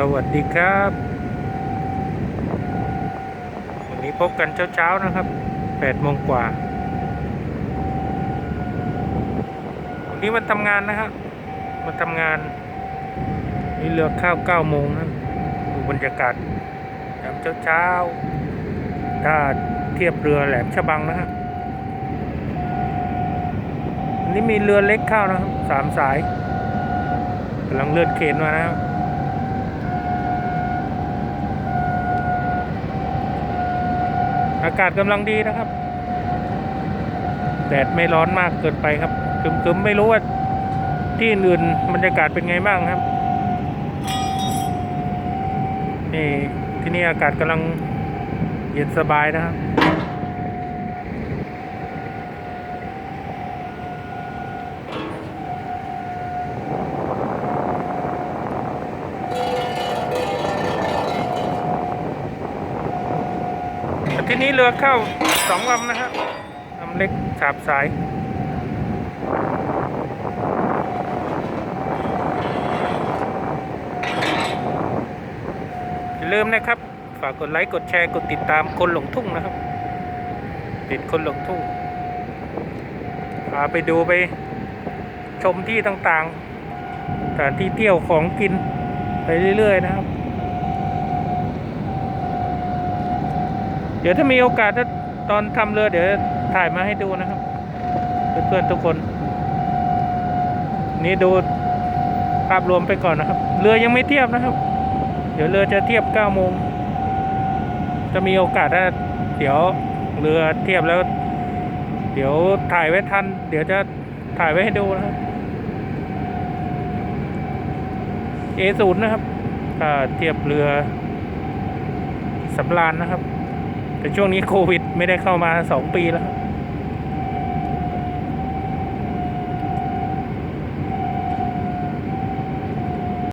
สวัสดีครับ วันนี้พบกันเช้าๆนะครับ8โมงกว่า วันนี้มันทำงานนะครับมันทำงาน นี่เรือข้าว9โมงนะดูบรรยากาศยามเช้าๆถ้าเทียบเรือแหลมฉบังนะครับอันนี้มีเรือเล็กเข้านะครับสามสายกำลังเลื่อนเข็นมานะครับ อากาศกำลังดีนะครับ แดดไม่ร้อนมากเกินไปครับครึมๆไม่รู้ว่าที่อื่นๆบรรยากาศเป็นไงบ้างครับ นี่ที่นี่อากาศกำลังเย็นสบายนะครับ ที่นี้เรือเข้าสองลำนะครับลำเล็กสาบสายอย่าลืมนะครับ ฝากกดไลค์กดแชร์กดติดตามคนหลงทุ่งนะครับ ติดคนหลงทุ่งพาไปดูไปชมที่ต่างๆสถานที่เที่ยวของกินไปเรื่อยๆนะครับ เดี๋ยวถ้ามีโอกาสถ้าตอนทำเรือเดี๋ยวถ่ายมาให้ดูนะครับ เพื่อนๆทุกคน นี่ดูภาพรวมไปก่อนนะครับ เรือยังไม่เทียบนะครับ เดี๋ยวเรือจะเทียบ9โมงจะมีโอกาสถ้าเดี๋ยวเรือเทียบแล้ว เดี๋ยวถ่ายไว้ทัน เดี๋ยวจะถ่ายไว้ให้ดูนะครับ A0 นะครับเทียบเรือสำราญนะครับ แต่ช่วงนี้โควิด ไม่ได้เข้ามาสองปีแล้ว